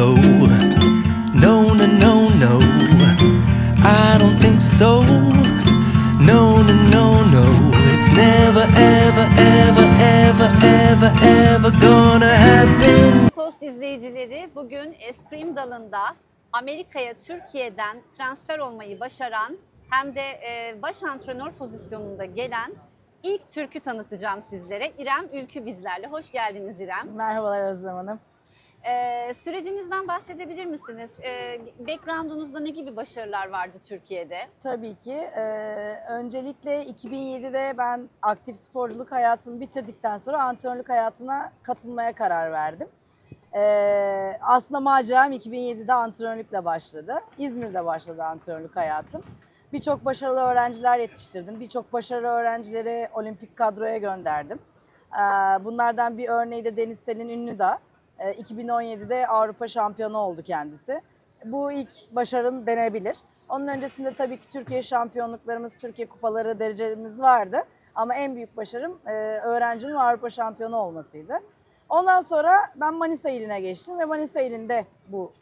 so. No, no, no, no. I don't think so. No, no, no, no. It's never, ever, ever, ever, ever, ever gonna happen. Post izleyicileri bugün eskrim dalında Amerika'ya Türkiye'den transfer olmayı başaran hem de e, baş antrenör pozisyonunda gelen ilk Türk'ü tanıtacağım sizlere. İrem Ülkü bizlerle. Hoş geldiniz İrem. Merhabalar Özlem Hanım. E, sürecinizden bahsedebilir misiniz? E, background'unuzda ne gibi başarılar vardı Türkiye'de? Tabii ki. e, öncelikle 2007'de ben aktif sporculuk hayatımı bitirdikten sonra antrenörlük hayatına katılmaya karar verdim. E, aslında maceram 2007'de antrenörlükle başladı. İzmir'de başladı antrenörlük hayatım. Birçok başarılı öğrenciler yetiştirdim. Birçok başarılı öğrencileri olimpik kadroya gönderdim. E, bunlardan bir örneği de Deniz Selin Ünlüdağ. E, 2017'de Avrupa şampiyonu oldu kendisi. Bu ilk başarım denebilir. Onun öncesinde tabii ki Türkiye şampiyonluklarımız, Türkiye kupaları, derecelerimiz vardı. Ama en büyük başarım e, öğrencinin Avrupa şampiyonu olmasıydı. Ondan sonra ben Manisa iline geçtim ve Manisa ilinde bu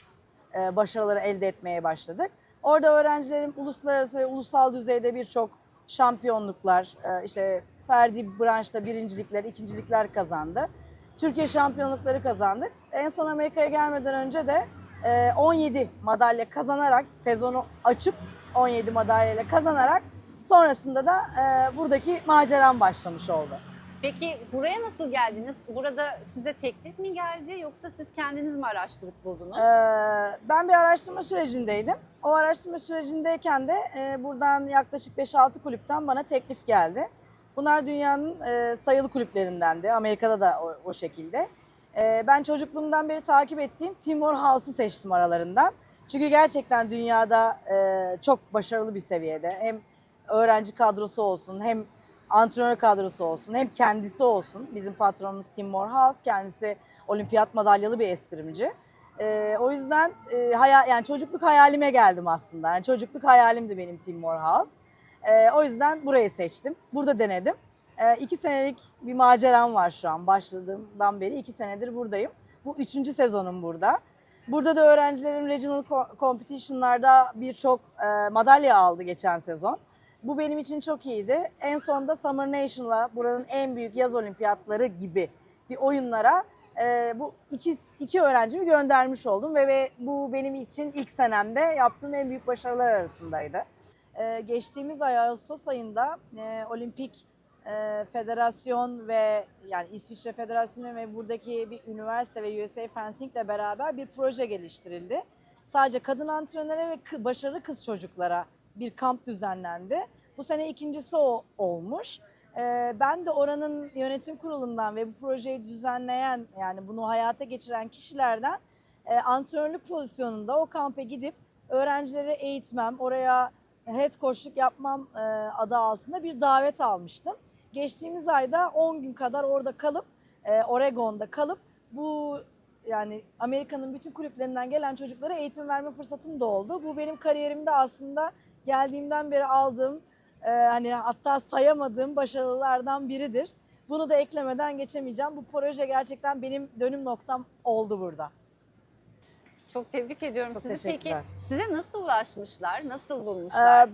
e, başarıları elde etmeye başladık. Orada öğrencilerim uluslararası ve ulusal düzeyde birçok şampiyonluklar, e, işte ferdi branşta birincilikler, ikincilikler kazandı. Türkiye şampiyonlukları kazandık. En son Amerika'ya gelmeden önce de e, 17 madalya kazanarak, sezonu açıp 17 madalyayla kazanarak sonrasında da e, buradaki maceram başlamış oldu. Peki buraya nasıl geldiniz? Burada size teklif mi geldi yoksa siz kendiniz mi araştırıp buldunuz? Ee, ben bir araştırma sürecindeydim. O araştırma sürecindeyken de e, buradan yaklaşık 5-6 kulüpten bana teklif geldi. Bunlar dünyanın e, sayılı kulüplerindendi. Amerika'da da o, o şekilde. E, ben çocukluğumdan beri takip ettiğim Timor House'u seçtim aralarından. Çünkü gerçekten dünyada e, çok başarılı bir seviyede. Hem öğrenci kadrosu olsun, hem antrenör kadrosu olsun, hem kendisi olsun. Bizim patronumuz Tim Morehouse, kendisi olimpiyat madalyalı bir eskrimci. Ee, o yüzden e, hayal, yani çocukluk hayalime geldim aslında. Yani çocukluk hayalimdi benim Tim Morehouse. Ee, o yüzden burayı seçtim. Burada denedim. Ee, iki senelik bir maceram var şu an. Başladığımdan beri iki senedir buradayım. Bu üçüncü sezonum burada. Burada da öğrencilerim regional co- competition'larda birçok e, madalya aldı geçen sezon. Bu benim için çok iyiydi. En sonunda Summer Nation'la buranın en büyük yaz olimpiyatları gibi bir oyunlara e, bu iki, iki öğrencimi göndermiş oldum ve, ve bu benim için ilk senemde yaptığım en büyük başarılar arasındaydı. E, geçtiğimiz ay Ağustos ayında e, Olimpik e, Federasyon ve yani İsviçre Federasyonu ve buradaki bir üniversite ve USA Fencing ile beraber bir proje geliştirildi. Sadece kadın antrenöre ve başarılı kız çocuklara bir kamp düzenlendi. Bu sene ikincisi o olmuş. Ee, ben de oranın yönetim kurulundan ve bu projeyi düzenleyen yani bunu hayata geçiren kişilerden e, antrenörlük pozisyonunda o kampa gidip öğrencileri eğitmem, oraya head coachluk yapmam e, adı altında bir davet almıştım. Geçtiğimiz ayda 10 gün kadar orada kalıp e, Oregon'da kalıp bu yani Amerika'nın bütün kulüplerinden gelen çocuklara eğitim verme fırsatım da oldu. Bu benim kariyerimde aslında geldiğimden beri aldığım e, hani hatta sayamadığım başarılardan biridir. Bunu da eklemeden geçemeyeceğim. Bu proje gerçekten benim dönüm noktam oldu burada. Çok tebrik ediyorum Çok sizi. Peki teşekkürler. size nasıl ulaşmışlar? Nasıl bulmuşlar? Ee,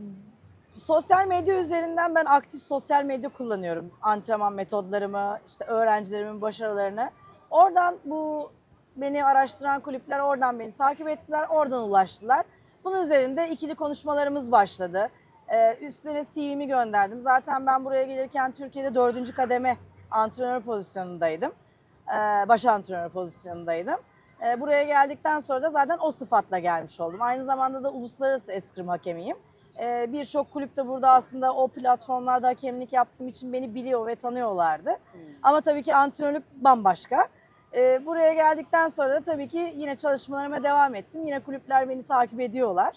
sosyal medya üzerinden ben aktif sosyal medya kullanıyorum. Antrenman metodlarımı, işte öğrencilerimin başarılarını. Oradan bu beni araştıran kulüpler oradan beni takip ettiler, oradan ulaştılar. Bunun üzerinde ikili konuşmalarımız başladı. Ee, üstüne CV'mi gönderdim. Zaten ben buraya gelirken Türkiye'de dördüncü kademe antrenör pozisyonundaydım. Ee, baş antrenör pozisyonundaydım. Ee, buraya geldikten sonra da zaten o sıfatla gelmiş oldum. Aynı zamanda da uluslararası eskrim hakemiyim. Ee, Birçok kulüp de burada aslında o platformlarda hakemlik yaptığım için beni biliyor ve tanıyorlardı. Ama tabii ki antrenörlük bambaşka. Ee, buraya geldikten sonra da tabii ki yine çalışmalarıma devam ettim. Yine kulüpler beni takip ediyorlar.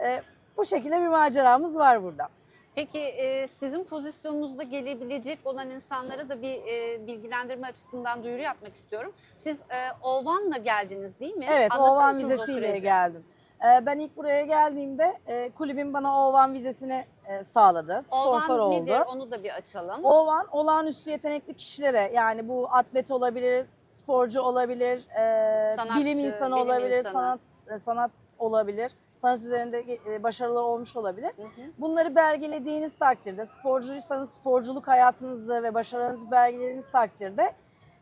Ee, bu şekilde bir maceramız var burada. Peki e, sizin pozisyonunuzda gelebilecek olan insanlara da bir e, bilgilendirme açısından duyuru yapmak istiyorum. Siz e, Ovan'la geldiniz değil mi? Evet, Anlatır Ovan mısınız o vizesiyle süreci? geldim. Ee, ben ilk buraya geldiğimde e, kulübün bana O1 vizesini e, sağladı. Sponsor Ovan oldu. nedir onu da bir açalım. O1 olağanüstü yetenekli kişilere yani bu atlet olabilir, sporcu olabilir, e, Sanatçı, bilim insanı bilim olabilir, insanı. sanat e, sanat olabilir, sanat üzerinde e, başarılı olmuş olabilir. Hı hı. Bunları belgelediğiniz takdirde, sporcuysanız sporculuk hayatınızı ve başarılarınızı belgelediğiniz takdirde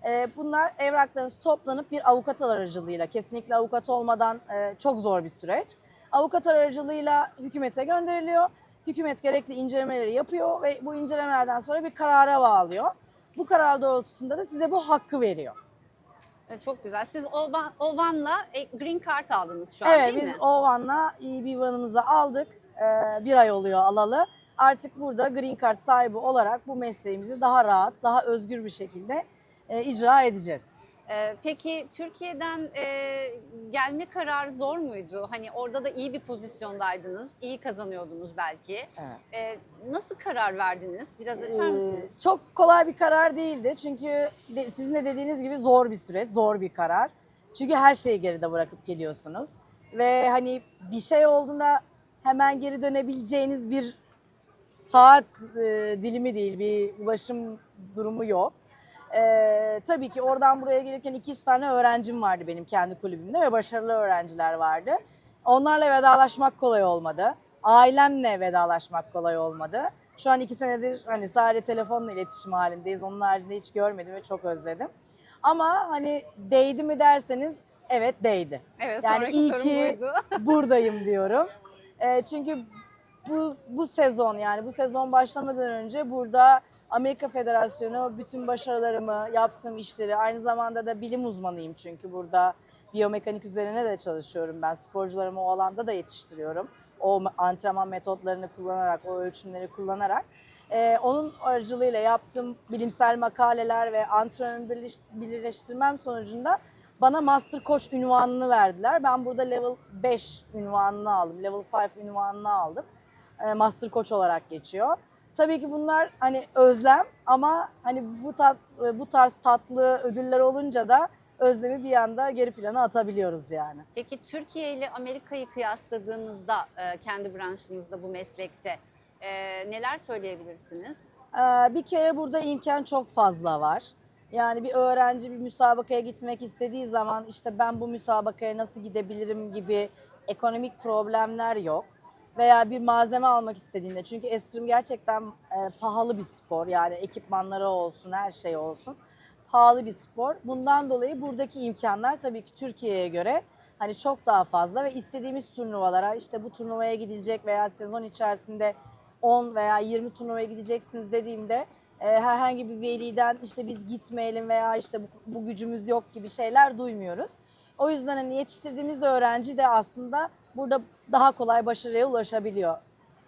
e, bunlar evraklarınız toplanıp bir avukat aracılığıyla, kesinlikle avukat olmadan e, çok zor bir süreç. Avukat aracılığıyla hükümete gönderiliyor. Hükümet gerekli incelemeleri yapıyor ve bu incelemelerden sonra bir karara bağlıyor. Bu karar doğrultusunda da size bu hakkı veriyor. E, Çok güzel. Siz Ovan, Ovan'la e, Green Card aldınız şu an Evet değil biz mi? Ovan'la EB1'ımızı aldık. Ee, bir ay oluyor alalı. Artık burada Green Card sahibi olarak bu mesleğimizi daha rahat, daha özgür bir şekilde e, icra edeceğiz. E, peki Türkiye'den e, gelme kararı zor muydu? Hani orada da iyi bir pozisyondaydınız, iyi kazanıyordunuz belki. Evet. E, nasıl karar verdiniz? Biraz açar Ee, mısınız? Çok kolay bir karar değildi. Çünkü de, sizin de dediğiniz gibi zor bir süreç, zor bir karar. Çünkü her şeyi geride bırakıp geliyorsunuz. Ve hani bir şey olduğunda hemen geri dönebileceğiniz bir saat e, dilimi değil, bir ulaşım durumu yok. Ee, tabii ki oradan buraya gelirken 200 tane öğrencim vardı benim kendi kulübümde ve başarılı öğrenciler vardı. Onlarla vedalaşmak kolay olmadı. Ailemle vedalaşmak kolay olmadı. Şu an iki senedir hani sadece telefonla iletişim halindeyiz. Onun haricinde hiç görmedim ve çok özledim. Ama hani değdi mi derseniz evet değdi. Evet, yani iyi ki buydu. buradayım diyorum. Ee, çünkü bu, bu sezon yani bu sezon başlamadan önce burada Amerika Federasyonu bütün başarılarımı, yaptığım işleri aynı zamanda da bilim uzmanıyım çünkü burada biyomekanik üzerine de çalışıyorum ben. Sporcularımı o alanda da yetiştiriyorum. O antrenman metotlarını kullanarak, o ölçümleri kullanarak. Ee, onun aracılığıyla yaptığım bilimsel makaleler ve antrenör birleş- birleştirmem sonucunda bana Master Coach ünvanını verdiler. Ben burada Level 5 ünvanını aldım, Level 5 ünvanını aldım. Ee, Master Coach olarak geçiyor. Tabii ki bunlar hani özlem ama hani bu tat, bu tarz tatlı ödüller olunca da özlemi bir anda geri plana atabiliyoruz yani. Peki Türkiye ile Amerika'yı kıyasladığınızda e, kendi branşınızda bu meslekte e, neler söyleyebilirsiniz? Bir kere burada imkan çok fazla var. Yani bir öğrenci bir müsabakaya gitmek istediği zaman işte ben bu müsabakaya nasıl gidebilirim gibi ekonomik problemler yok. Veya bir malzeme almak istediğinde çünkü eskrim gerçekten e, pahalı bir spor yani ekipmanları olsun her şey olsun pahalı bir spor. Bundan dolayı buradaki imkanlar tabii ki Türkiye'ye göre hani çok daha fazla ve istediğimiz turnuvalara işte bu turnuvaya gidilecek veya sezon içerisinde 10 veya 20 turnuvaya gideceksiniz dediğimde e, herhangi bir veliden işte biz gitmeyelim veya işte bu, bu gücümüz yok gibi şeyler duymuyoruz. O yüzden hani yetiştirdiğimiz öğrenci de aslında burada daha kolay başarıya ulaşabiliyor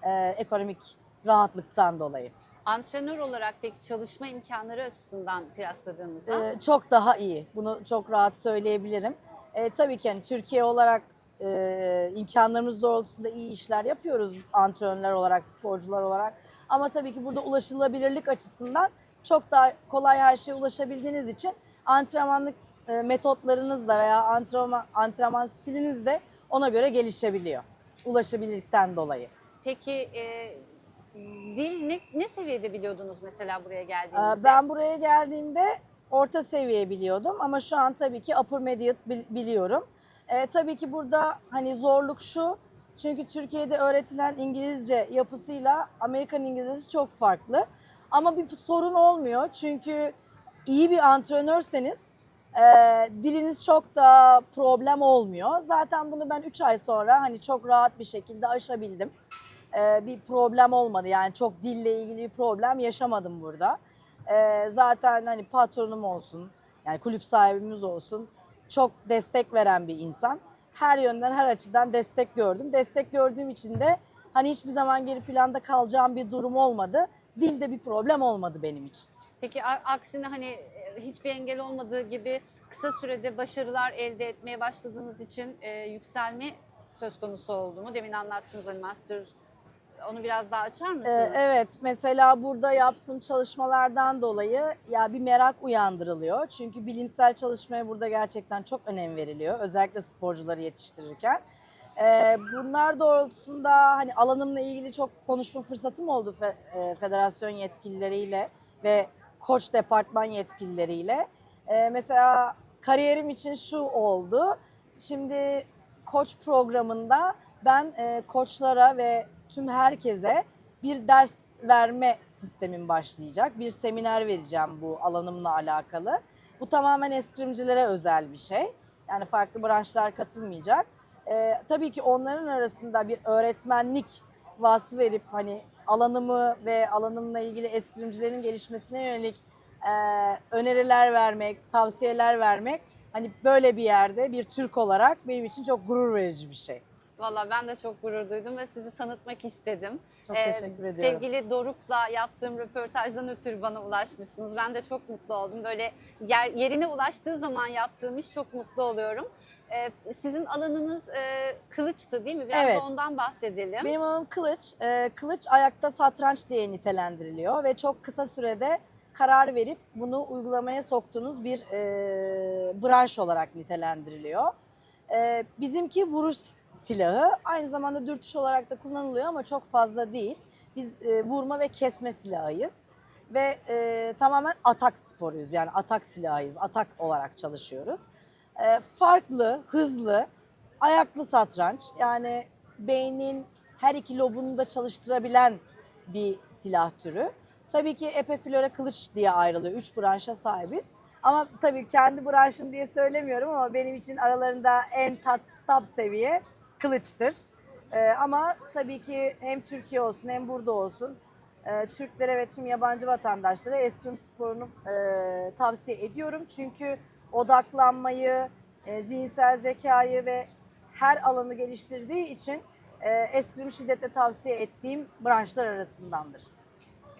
e, ekonomik rahatlıktan dolayı. Antrenör olarak peki çalışma imkanları açısından kıyasladığınızda Ee, çok daha iyi. Bunu çok rahat söyleyebilirim. Ee, tabii ki hani Türkiye olarak e, imkanlarımız doğrultusunda iyi işler yapıyoruz antrenörler olarak, sporcular olarak. Ama tabii ki burada ulaşılabilirlik açısından çok daha kolay her şeye ulaşabildiğiniz için antrenmanlık e, metotlarınız da veya antrenman, antrenman stiliniz de ona göre gelişebiliyor. Ulaşabilirlikten dolayı. peki e, dil ne, ne seviyede biliyordunuz mesela buraya geldiğinizde? Ee, Ben buraya geldiğimde orta seviye biliyordum ama şu an tabii ki upper mediate bil- biliyorum. Ee, tabii ki burada hani zorluk şu. Çünkü Türkiye'de öğretilen İngilizce yapısıyla Amerikan İngilizcesi çok farklı. Ama bir sorun olmuyor. Çünkü iyi bir antrenörseniz e, diliniz çok da problem olmuyor. Zaten bunu ben 3 ay sonra hani çok rahat bir şekilde aşabildim. Ee, bir problem olmadı. Yani çok dille ilgili bir problem yaşamadım burada. Ee, zaten hani patronum olsun, yani kulüp sahibimiz olsun çok destek veren bir insan. Her yönden, her açıdan destek gördüm. Destek gördüğüm için de hani hiçbir zaman geri planda kalacağım bir durum olmadı. Dilde bir problem olmadı benim için. Peki aksine hani e, hiçbir engel olmadığı gibi kısa sürede başarılar elde etmeye başladığınız için e, yükselme söz konusu oldu mu? Demin anlattığınız hani master onu biraz daha açar mısınız? Ee, evet, mesela burada yaptığım çalışmalardan dolayı ya bir merak uyandırılıyor. Çünkü bilimsel çalışmaya burada gerçekten çok önem veriliyor. Özellikle sporcuları yetiştirirken. Ee, bunlar doğrultusunda hani alanımla ilgili çok konuşma fırsatım oldu fe- e, federasyon yetkilileriyle ve koç departman yetkilileriyle. Ee, mesela kariyerim için şu oldu. Şimdi koç programında ben e, koçlara ve tüm herkese bir ders verme sistemim başlayacak. Bir seminer vereceğim bu alanımla alakalı. Bu tamamen eskrimcilere özel bir şey. Yani farklı branşlar katılmayacak. Ee, tabii ki onların arasında bir öğretmenlik vasfı verip hani alanımı ve alanımla ilgili eskrimcilerin gelişmesine yönelik e, öneriler vermek, tavsiyeler vermek hani böyle bir yerde bir Türk olarak benim için çok gurur verici bir şey. Valla ben de çok gurur duydum ve sizi tanıtmak istedim. Çok Ee, teşekkür ediyorum. Sevgili Doruk'la yaptığım röportajdan ötürü bana ulaşmışsınız. Ben de çok mutlu oldum. Böyle yer, yerine ulaştığı zaman yaptığım iş çok mutlu oluyorum. Ee, sizin alanınız e, kılıçtı değil mi? Biraz Evet. da ondan bahsedelim. Benim alanım kılıç. Ee, kılıç ayakta satranç diye nitelendiriliyor ve çok kısa sürede karar verip bunu uygulamaya soktuğunuz bir e, branş olarak nitelendiriliyor. Ee, bizimki vuruş silahı. Aynı zamanda dürtüş olarak da kullanılıyor ama çok fazla değil. Biz e, vurma ve kesme silahıyız. Ve e, tamamen atak sporuyuz. Yani atak silahıyız. Atak olarak çalışıyoruz. E, farklı, hızlı, ayaklı satranç. Yani beynin her iki lobunu da çalıştırabilen bir silah türü. Tabii ki epefilore kılıç diye ayrılıyor. Üç branşa sahibiz. Ama tabii kendi branşım diye söylemiyorum ama benim için aralarında en tat, top seviye kılıçtır. Ee, ama tabii ki hem Türkiye olsun hem burada olsun e, Türklere ve tüm yabancı vatandaşlara eskrim sporunu e, tavsiye ediyorum. Çünkü odaklanmayı, e, zihinsel zekayı ve her alanı geliştirdiği için e, eskrim şiddetle tavsiye ettiğim branşlar arasındandır.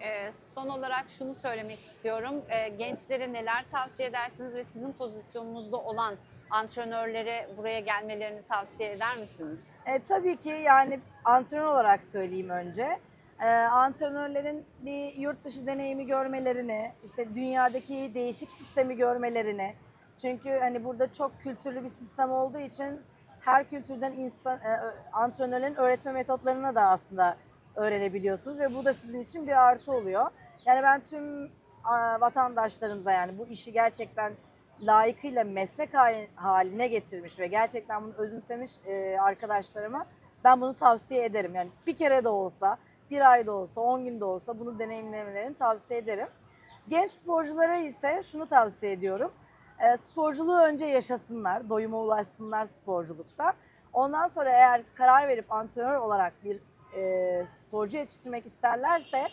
Ee, son olarak şunu söylemek istiyorum. Ee, gençlere neler tavsiye edersiniz ve sizin pozisyonunuzda olan antrenörlere buraya gelmelerini tavsiye eder misiniz? E, tabii ki yani antrenör olarak söyleyeyim önce. E, antrenörlerin bir yurt dışı deneyimi görmelerini, işte dünyadaki değişik sistemi görmelerini. Çünkü hani burada çok kültürlü bir sistem olduğu için her kültürden insan e, antrenörlerin öğretme metotlarını da aslında öğrenebiliyorsunuz ve bu da sizin için bir artı oluyor. Yani ben tüm vatandaşlarımıza yani bu işi gerçekten layıkıyla meslek hali- haline getirmiş ve gerçekten bunu özümsemiş e, arkadaşlarıma ben bunu tavsiye ederim. Yani bir kere de olsa, bir ay da olsa, 10 gün de olsa bunu deneyimlemelerini tavsiye ederim. Genç sporculara ise şunu tavsiye ediyorum. E, sporculuğu önce yaşasınlar, doyuma ulaşsınlar sporculukta. Ondan sonra eğer karar verip antrenör olarak bir e, sporcu yetiştirmek isterlerse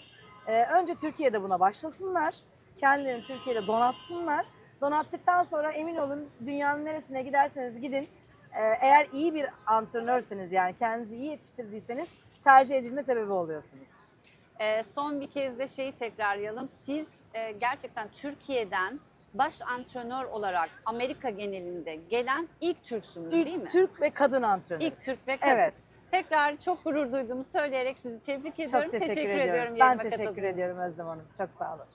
önce Türkiye'de buna başlasınlar. Kendilerini Türkiye'de donatsınlar. Donattıktan sonra emin olun dünyanın neresine giderseniz gidin. e, eğer iyi bir antrenörseniz yani kendinizi iyi yetiştirdiyseniz tercih edilme sebebi oluyorsunuz. Ee, son bir kez de şeyi tekrarlayalım. Siz e, gerçekten Türkiye'den baş antrenör olarak Amerika genelinde gelen ilk Türksünüz değil mi? İlk Türk ve kadın antrenör. İlk Türk ve kadın. Evet. Tekrar çok gurur duyduğumu söyleyerek sizi tebrik ediyorum. Çok teşekkür, ediyorum. ediyorum. Ben teşekkür ediyorum. Özlem Hanım. Çok sağ olun.